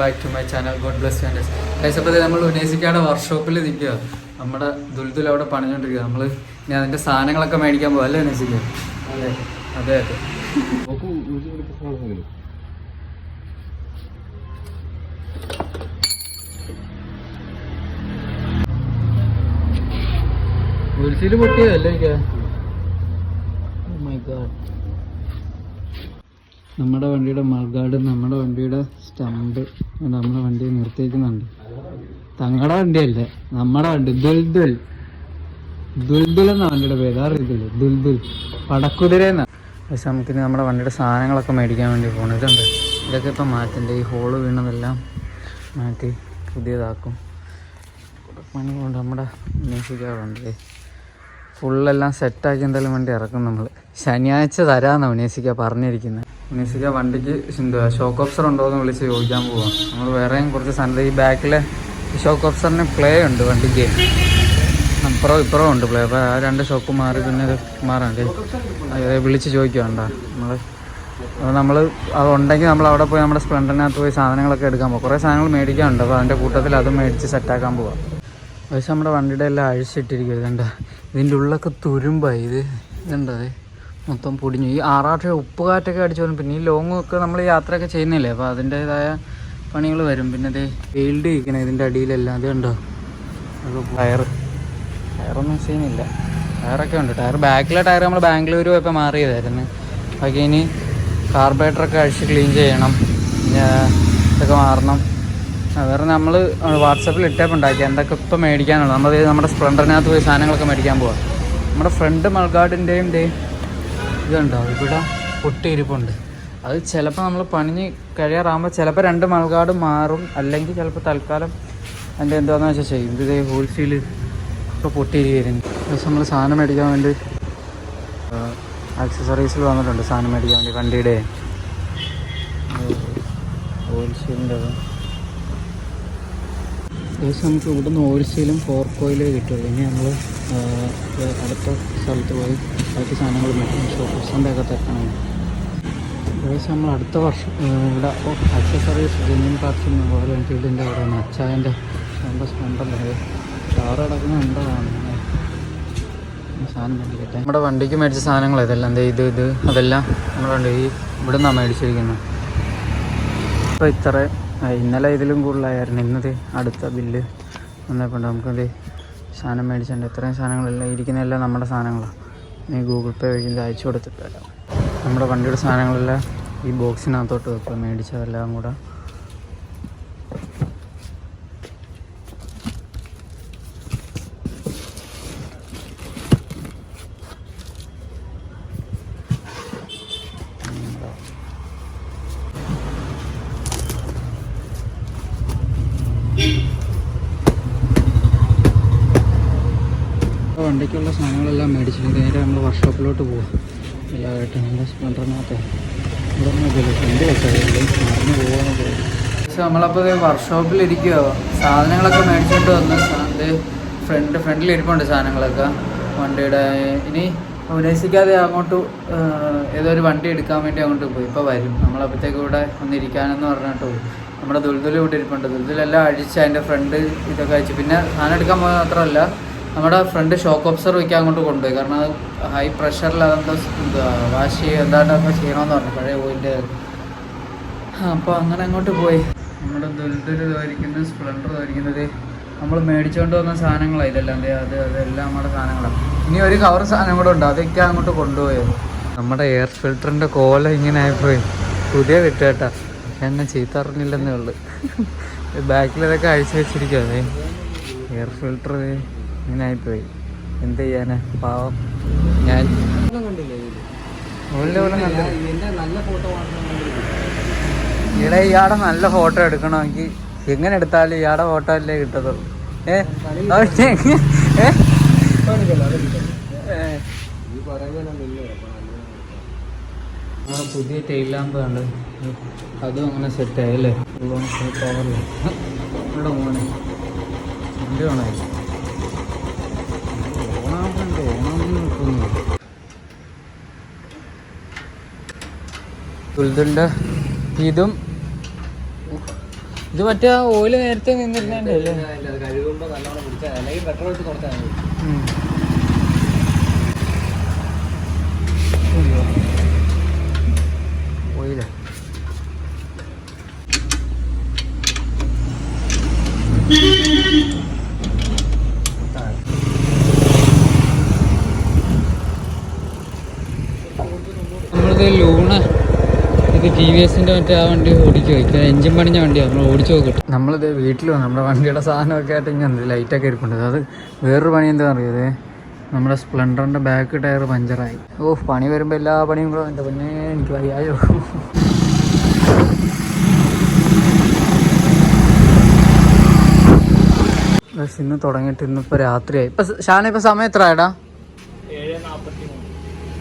Back to my channel God bless ഫാൻഡസ് കഴിച്ചപ്പോൾ നമ്മൾ ഉന്നയിച്ചിക്കാടെ വർക്ക്ഷോപ്പിൽ നിൽക്കുക. നമ്മുടെ ദുൽദുൽ അവിടെ പണിഞ്ഞോണ്ടിരിക്കുക നമ്മൾ ഇനി അതിന്റെ സാധനങ്ങളൊക്കെ മേടിക്കാൻ പോകും അല്ലേ ഉനേസിക്ക അതെ അതെ അതെ. ഉൽസിയിൽ പൊട്ടിയതല്ലേ മൈ ഗാഡ് നമ്മുടെ വണ്ടിയുടെ മൾഗാർഡ് നമ്മുടെ വണ്ടിയുടെ സ്റ്റമ്പ് നമ്മുടെ വണ്ടി നിർത്തിയിരിക്കുന്നുണ്ട്. തങ്ങളുടെ വണ്ടിയല്ലേ നമ്മുടെ വണ്ടി. ദുൽദുൽ. ദുൽദുൽ എന്ന വണ്ടിയുടെ പേര്. അറിയത്തില്ല ദുൽദുൽ. പടക്കുതിര എന്നാ. പക്ഷെ നമ്മുടെ വണ്ടിയുടെ സാധനങ്ങളൊക്കെ മേടിക്കാൻ വേണ്ടി പോകണം ഇതുണ്ട്. ഇതൊക്കെ ഇപ്പം മാറ്റണ്ടേ? ഈ ഹോൾ വീണതെല്ലാം മാറ്റി പുതിയതാക്കും. പണി കൊണ്ട് നമ്മുടെ മ്യൂസിക്കാറുണ്ട് ഫുള്ളെല്ലാം സെറ്റാക്കി എന്തായാലും വണ്ടി ഇറക്കും നമ്മൾ ശനിയാഴ്ച തരാമെന്നാണ് ഉനേസിക്ക പറഞ്ഞിരിക്കുന്നത് ഉനേസിക്ക വണ്ടിക്ക് ഷോക്ക് ഓഫ്സർ ഉണ്ടോ എന്ന് വിളിച്ച് ചോദിക്കാൻ പോവാം. നമ്മൾ വേറെയും കുറച്ച് സാധനം ഈ ബാക്കിലെ ഷോക്ക് ഓഫ്സറിന് പ്ലേ ഉണ്ട് വണ്ടിക്ക്. അപ്പുറം ഇപ്പുറം ഉണ്ട് പ്ലേ അപ്പോൾ ആ രണ്ട് ഷോക്ക് മാറി പിന്നെ ഇത് മാറണ്ടേ വിളിച്ച് ചോദിക്കുവാണ്ട നമ്മൾ അപ്പോൾ നമ്മൾ അത് ഉണ്ടെങ്കിൽ നമ്മൾ അവിടെ പോയി നമ്മുടെ സ്പ്ലെൻഡറിനകത്ത് പോയി സാധനങ്ങളൊക്കെ എടുക്കാൻ പോകും കുറേ സാധനങ്ങൾ മേടിക്കാനുണ്ട് അപ്പോൾ അതിന്റെ കൂട്ടത്തിൽ അത് മേടിച്ച് സെറ്റാക്കാൻ പോവാം. പക്ഷേ നമ്മുടെ വണ്ടിയുടെ എല്ലാം അഴിച്ചിട്ടിരിക്കുക ഇതുണ്ട് ഇതിന്റെ ഉള്ളൊക്കെ തുരുമ്പായി ഇത്. ഇതുണ്ടോ അത് മൊത്തം പൊടിഞ്ഞു. ഈ ആറാട്ട് ഉപ്പ് കാറ്റൊക്കെ അടിച്ചു വരും. പിന്നെ ഈ ലോങ് ഒക്കെ നമ്മൾ യാത്രയൊക്കെ ചെയ്യുന്നില്ലേ? അപ്പോൾ അതിന്റേതായ പണികൾ വരും. പിന്നെ അതേ വെയിൽഡ് ഇരിക്കണേ ഇതിന്റെ അടിയിലെല്ലാം. അത് കണ്ടോ? ടയർ ടയറൊന്നും ചെയ്യുന്നില്ല ടയറൊക്കെ ഉണ്ട്. ടയർ ബാക്കിലെ ടയർ നമ്മൾ ബാംഗ്ലൂർ പോയപ്പോൾ മാറിയതായിരുന്നു. ബാക്കി ഇനി കാർബറേറ്ററൊക്കെ അഴിച്ച് ക്ലീൻ ചെയ്യണം. ഇതൊക്കെ മാറണം. വേറെ നമ്മൾ വാട്സപ്പിൽ ഇട്ടേപ്പ് ഉണ്ടാക്കി എന്തൊക്കെ ഇപ്പം മേടിക്കാനുള്ളത്? നമ്മൾ നമ്മുടെ സ്പ്ലെൻഡറിനകത്ത് പോയി സാധനങ്ങളൊക്കെ മേടിക്കാൻ പോവാം. നമ്മുടെ ഫ്രണ്ട് മൾഗാർഡിന്റെയും ദേ ഇതുണ്ടോ? ഇവിടെ പൊട്ടിയിരിപ്പുണ്ട്. അത് ചിലപ്പോൾ നമ്മൾ പണിഞ്ഞ് കഴിയാറാകുമ്പോൾ ചിലപ്പോൾ രണ്ട് മൾകാട് മാറും. അല്ലെങ്കിൽ ചിലപ്പോൾ തൽക്കാലം അതിന്റെ എന്താണെന്ന് വെച്ചാൽ ചെയ്യും. ഇത് ഹോൾസെയിൽ ഇപ്പോൾ പൊട്ടിയിരിക്കുന്നു. ദിവസം നമ്മൾ സാധനം മേടിക്കാൻ വേണ്ടി ആക്സസറീസിൽ വന്നിട്ടുണ്ട് സാധനം മേടിക്കാൻ വേണ്ടി വണ്ടിയുടെ. ഹോൾസെയിലിന്റെ ഏകദേശം നമുക്ക് ഇവിടുന്ന് ഹോൾസെയിലും ഫോർ കോയിലേ കിട്ടുള്ളൂ ഇനി നമ്മൾ അടുത്ത സ്ഥലത്ത് പോയി ബാക്കി സാധനങ്ങൾ മേടിക്കും. ഷോപ്പീസിന്റെ ഒക്കെ തെക്കണം ഏകദേശം നമ്മൾ അടുത്ത വർഷം ഇവിടെ ഇവിടെ അക്സസറീസ് ജെന്യൻ പാർട്സ് റോയൽ എൻഫീൽഡിന്റെ അവിടെ അച്ചായന്റെ എന്റെ സ്പെൻഡറിൽ കാർ കിടക്കുന്ന ഉണ്ടതാണ് സാധനം മേടിക്കട്ടെ. നമ്മുടെ വണ്ടിക്ക് മേടിച്ച സാധനങ്ങൾ ഇതെല്ലാം. എന്താ ഇത് ഇത് അതെല്ലാം നമ്മുടെ വണ്ടി ഇവിടെ നിന്നാണ് മേടിച്ചിരിക്കുന്നത്. അപ്പോൾ ഇത്ര ഇന്നലെ ഇതിലും കൂടുതലായിരുന്നു. ഇന്നത് അടുത്ത ബില്ല് വന്നപ്പോൾ നമുക്കത് സാധനം മേടിച്ചിട്ടുണ്ട് ഇത്രയും സാധനങ്ങളെല്ലാം ഇരിക്കുന്നതെല്ലാം നമ്മുടെ സാധനങ്ങളാണ് ഇനി ഗൂഗിൾ പേ വഴി അയച്ചു കൊടുത്തിട്ട് വരാം. നമ്മുടെ വണ്ടിയുടെ സാധനങ്ങളെല്ലാം ഈ ബോക്സിനകത്തോട്ട് വെക്കുക മേടിച്ചതെല്ലാം കൂടെ. വണ്ടിക്കുള്ള സാധനങ്ങളെല്ലാം മേടിച്ചിട്ട് നേരെ നമ്മൾ വർക്ക്ഷോപ്പിലോട്ട് പോവാം. എല്ലാമായിട്ട് നമ്മുടെ സ്പ്ലണ്ടറിനകത്ത് ഇവിടെ നോക്കിയല്ലോ മറന്നു പോകാമെന്ന് പക്ഷെ നമ്മളപ്പോൾ വർക്ക്ഷോപ്പിൽ ഇരിക്കുക സാധനങ്ങളൊക്കെ മേടിച്ചിട്ട് വന്ന് അത് ഫ്രണ്ട് ഫ്രണ്ടിൽ ഇരിപ്പുണ്ട് സാധനങ്ങളൊക്കെ. വണ്ടിയുടെ ഇനി ഉദ്ദേശിക്കാതെ അങ്ങോട്ട് ഏതോ ഒരു വണ്ടി എടുക്കാൻ വേണ്ടി അങ്ങോട്ട് പോയി. ഇപ്പോൾ വരും. നമ്മളപ്പോഴത്തേക്ക് ഇവിടെ ഒന്ന് ഇരിക്കാനെന്ന് പറഞ്ഞിട്ട് പോയി. നമ്മുടെ ദുൽദുൽ ഇവിടെ ഇരിപ്പുണ്ട്. ദുൽദുലെല്ലാം അഴിച്ച് അതിന്റെ ഫ്രണ്ട് ഇതൊക്കെ അഴിച്ച് പിന്നെ സാധനം എടുക്കാൻ പോയത് മാത്രമല്ല നമ്മുടെ ഫ്രണ്ട് ഷോക്ക് ഒബ്സർ വയ്ക്കാൻ അങ്ങോട്ട് കൊണ്ടുപോയി. കാരണം അത് ഹൈ പ്രഷറിൽ അതെന്തോ വാഷ് ചെയ്യുക എന്താണ്ടൊക്കെ ചെയ്യണമെന്ന് പറഞ്ഞു. പഴയ ഓയിന്റെ അപ്പോൾ അങ്ങനെ അങ്ങോട്ട് പോയി. നമ്മുടെ ദുൽദുൽ ധരിക്കുന്നത് സ്പ്ലെൻഡർ ധരിക്കുന്നത് നമ്മൾ മേടിച്ചുകൊണ്ട് വന്ന സാധനങ്ങളാണ് ഇതെല്ലാം. അത് അതെല്ലാം നമ്മുടെ സാധനങ്ങളാണ് ഇനി ഒരു കവർ സാധനം കൂടെ ഉണ്ട്. അതൊക്കെ അങ്ങോട്ട് കൊണ്ടുപോയത് നമ്മുടെ എയർ ഫിൽറ്ററിന്റെ കോല ഇങ്ങനെ ആയിപ്പോയി. പുതിയ കിട്ടുകേട്ടാ. എന്നെ ചീത്ത അറിഞ്ഞില്ലെന്നേ ഉള്ളു. ബാക്കിലതൊക്കെ അഴിച്ചു വെച്ചിരിക്കുക എയർ ഫിൽറ്റർ ഇങ്ങനെ ആയിപ്പോയി എന്ത് ചെയ്യാനാ? പാവം. ഞാൻ ഇവിടെ ഇയാടെ നല്ല ഫോട്ടോ എടുക്കണമെങ്കിൽ എങ്ങനെ എടുത്താലും ഇയാടെ ഫോട്ടോ അല്ലേ കിട്ടത്തുള്ളൂ. ഏ? അത് എങ്ങ- ഏ? ഏ. ആ പുതിയ ടെയിൽ ലാമ്പ് ഉണ്ട് അതും അങ്ങനെ സെറ്റ് ആയല്ലേ പവറില്ല ഇവിടെ മോനെ. വണ്ടി വേണോ? ദുൽദുലിന്റെ ഇതും ഇത് മറ്റേ ഓയിൽ നേരത്തെ നിന്നിരുന്നല്ലേ അല്ലേ നമ്മളിത് ലൂണ. ഇത് ടി വി എസിന്റെ മറ്റേ ആ വണ്ടി ഓടിച്ചു വയ്ക്കുക എഞ്ചിൻ പണിഞ്ഞ വണ്ടിയാണ് നമ്മൾ ഓടിച്ചു നോക്കിട്ട് നമ്മളിത് വീട്ടിൽ വന്നു. നമ്മുടെ വണ്ടിയുടെ സാധനമൊക്കെ ആയിട്ട് ഇങ്ങനെ ലൈറ്റൊക്കെ ഇരിപ്പുണ്ട്. അത് വേറൊരു പണി എന്താ പറയുക നമ്മുടെ സ്പ്ലെൻഡറിന്റെ ബാക്ക് ടയർ പഞ്ചറായി. ഓ പണി വരുമ്പോൾ എല്ലാ പണിയും കൂടെ എന്റെ പിന്നെ എനിക്ക് വയ്യായോ. ബസ് ഇന്ന് തുടങ്ങിയിട്ട് ഇന്നിപ്പോൾ രാത്രിയായി. ഇപ്പം ഷാന ഇപ്പം സമയം എത്രയാടാ? ആയടാ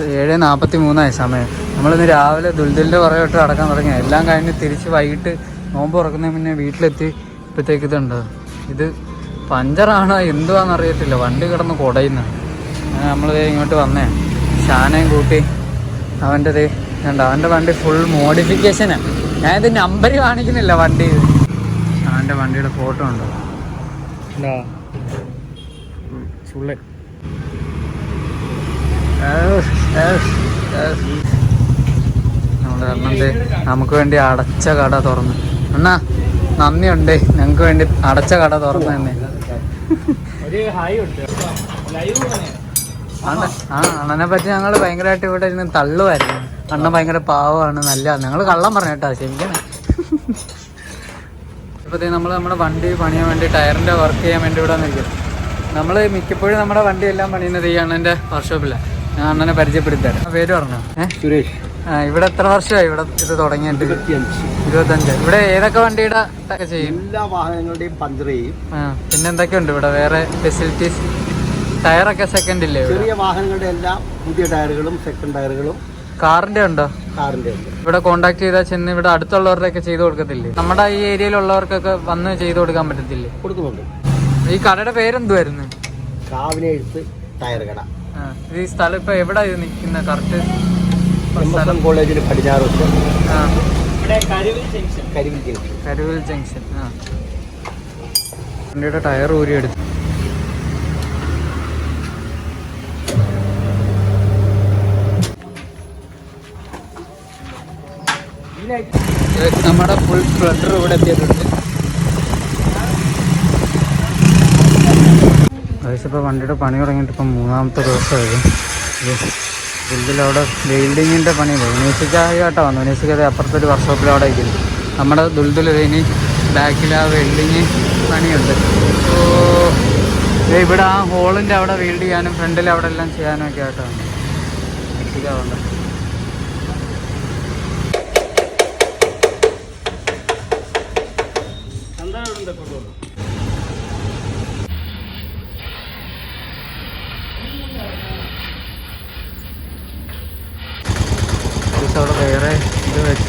ഏഴ് നാൽപ്പത്തി മൂന്നായി സമയം. നമ്മളിന്ന് രാവിലെ ദുൽദലിന്റെ പുറകോട്ട് അടക്കാൻ തുടങ്ങി എല്ലാം കഴിഞ്ഞ് തിരിച്ച് വൈകിട്ട് നോമ്പ് തുറക്കുന്നതിന് മുന്നേ വീട്ടിലെത്തി ഇപ്പോഴത്തേക്ക് ഇതുണ്ട്. ഇത് പഞ്ചറാണോ എന്തുവാണെന്ന് അറിയത്തില്ല. വണ്ടി കിടന്ന് കുടയുന്ന. അങ്ങനെ നമ്മൾ ഇങ്ങോട്ട് വന്നേ. ഷാനയും കൂട്ടി അവന്റെ ദേ കണ്ടോ അവന്റെ വണ്ടി ഫുൾ മോഡിഫിക്കേഷനാണ് ഞാനിത് നമ്പർ കാണിക്കുന്നില്ല വണ്ടി. ഷാന്റെ വണ്ടിയുടെ ഫോട്ടോ ഉണ്ടോ? എന്താ ചുള്ളൻ നമ്മൾ അണ്ണന്റെ നമുക്ക് വേണ്ടി അടച്ച കട തുറന്നു. അണ്ണാ നന്ദിയുണ്ട്. ഞങ്ങൾക്ക് വേണ്ടി അടച്ച കട തുറന്നു തന്നെ. ആ അണ്ണനെ പറ്റി ഞങ്ങൾ ഭയങ്കരമായിട്ട് ഇവിടെ ഇരുന്ന് തള്ളുമായിരുന്നു അണ്ണൻ ഭയങ്കര പാവമാണ് നല്ല ഞങ്ങൾ കള്ളം പറഞ്ഞു കേട്ടോ ക്ഷമിക്കണേ ഇപ്പോഴത്തേ നമ്മൾ നമ്മുടെ വണ്ടി പണിയാൻ വേണ്ടി ടയറിന്റെ വർക്ക് ചെയ്യാൻ വേണ്ടി ഇവിടെ നിൽക്കും നമ്മൾ മിക്കപ്പോഴും നമ്മുടെ വണ്ടി എല്ലാം പണിയുന്നത് ഈ അണ്ണന്റെ വർക്ക്ഷോപ്പിലാണ് ഞാൻ അണ്ണനെ പരിചയപ്പെടുത്തരാം പേര് പറഞ്ഞോ? സുരേഷ്. ആ, ഇവിടെ എത്ര വർഷമായി ഇവിടെ ഇത് തുടങ്ങിയിട്ട്? ഇരുപത്തഞ്ച് ഇവിടെ ഏതൊക്കെ വണ്ടിയുടെ ഒക്കെ ചെയ്യും? എല്ലാ വാഹനങ്ങളുടെയും പഞ്ചർ ചെയ്യും ആ പിന്നെ എന്തൊക്കെയുണ്ട് ഇവിടെ? വേറെ ഫെസിലിറ്റീസ് ടയറൊക്കെ സെക്കൻഡ് ഇല്ലേ ചെറിയ വാഹനങ്ങളുടെ എല്ലാം പുതിയ ടയറുകളും സെക്കൻഡ് ടയറുകളും കാറിന്റെ ഉണ്ടോ? കാറിന്റെ ഉണ്ട്. ഇവിടെ കോണ്ടാക്ട് ചെയ്താൽ ചെന്ന് ഇവിടെ അടുത്തുള്ളവരുടെ ഒക്കെ ചെയ്ത് കൊടുക്കത്തില്ലേ? നമ്മുടെ ഈ ഏരിയയിലുള്ളവർക്കൊക്കെ വന്ന് ചെയ്ത് കൊടുക്കാൻ പറ്റത്തില്ലേ? കൊടുക്കുന്നുണ്ട്. ഈ കടയുടെ പേരെന്തുവായിരുന്നു? കാവിനെഴുത്ത് ടയർ കട ഈ സ്ഥലം ഇപ്പൊ എവിടെ നിൽക്കുന്ന? കറക്റ്റ് സ്ഥലം കോളേജിൽ പടിഞ്ഞാറ് കരിവിൽ ജംഗ്ഷൻ. കരുവിൽ ജംഗ്ഷൻ. ആ. വണ്ടിയുടെ ടയർ ഊരി എടുത്തു. നമ്മുടെ ഫുൾ സ്പ്ലെൻഡർ ഇവിടെ എത്തിയിട്ടുണ്ട്. ഇപ്പോൾ വണ്ടിയുടെ പണി തുടങ്ങിയിട്ട് ഇപ്പം മൂന്നാമത്തെ ദിവസമായത്. ഇതിലവിടെ വെൽഡിങ്ങിന്റെ പണി. ഉനീസിക്കായി കേട്ടോ വന്നു. ഉനീസിക്ക് അത് അപ്പുറത്തൊരു വർക്ക്ഷോപ്പിൽ അവിടെ ഇരിക്കുന്നു. നമ്മുടെ ദുൽദുൽ ഇനി ബാക്കിൽ ആ വെൽഡിങ് പണിയുണ്ട്. ഓ ഇവിടെ ആ ഹോളിന്റെ അവിടെ വെൽഡ് ചെയ്യാനും ഫ്രണ്ടിൽ അവിടെ എല്ലാം ചെയ്യാനും ഒക്കെ ആയിട്ടോ ഉനീസിക്കാവുണ്ട് ദിവസം അവിടെ വേറെ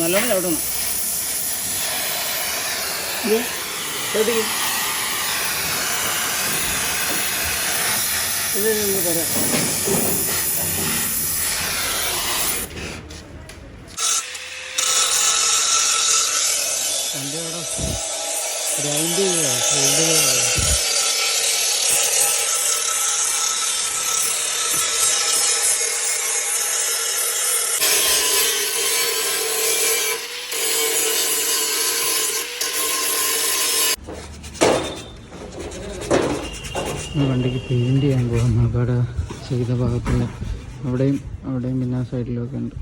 നല്ലോണം ചവിട്ടണം. ഗ്രൗണ്ട് ഗ്രൈൻഡ് ചെയ്യുക വെൽഡ് ചെയ്യുക ഈ വണ്ടിക്ക് പെയിന്റ് ചെയ്യാൻ പോകും അവിടെ ചെയ്ത ഭാഗത്തുള്ള അവിടെയും അവിടെയും പിന്നെ സൈഡിലൊക്കെ ഉണ്ട്.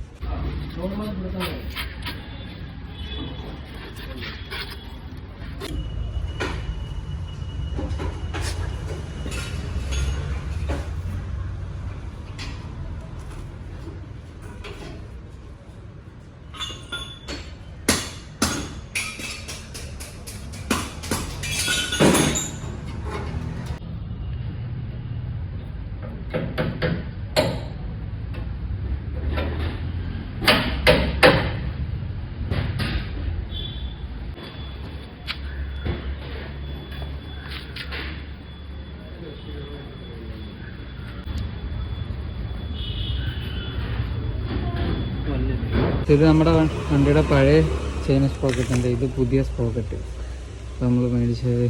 ഇത് നമ്മുടെ വണ്ടിയുടെ പഴയ ചെയിൻ സ്പോക്കറ്റ് ഉണ്ട്. ഇത് പുതിയ സ്പോക്കറ്റ് അപ്പോൾ നമ്മൾ മേടിച്ചത്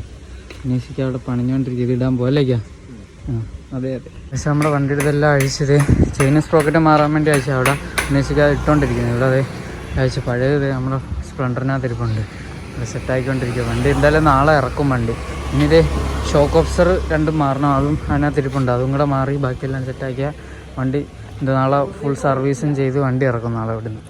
അന്വേഷിക്കുക അവിടെ പണിഞ്ഞുകൊണ്ടിരിക്കുക ഇത് ഇടാൻ പോലേക്കാ ആ. അതെ അതെ. പക്ഷെ നമ്മുടെ വണ്ടിയുടെ ഇതെല്ലാം അഴിച്ചത് ചെയിൻ സ്പോക്കറ്റ് മാറാൻ വേണ്ടി അയച്ചു അവിടെ അന്വേഷിക്കുക ഇട്ടുകൊണ്ടിരിക്കുന്നത് ഇവിടെ അതെ അയച്ചു പഴയത് നമ്മുടെ സ്പ്ലണ്ടറിനകത്ത് ഇരിപ്പുണ്ട് അത് സെറ്റാക്കിക്കൊണ്ടിരിക്കുക വണ്ടി എന്തായാലും നാളെ ഇറക്കും വണ്ടി. ഇനി ഇത് ഷോക്ക് ഓഫ്സർ രണ്ടും മാറണം. അതും അതിനകത്ത് ഇരിപ്പുണ്ട് അതും കൂടെ മാറി ബാക്കിയെല്ലാം സെറ്റാക്കിയാൽ വണ്ടി എന്താ നാളെ ഫുൾ സർവീസും ചെയ്ത് വണ്ടി ഇറക്കും നാളെ ഇവിടുന്ന്.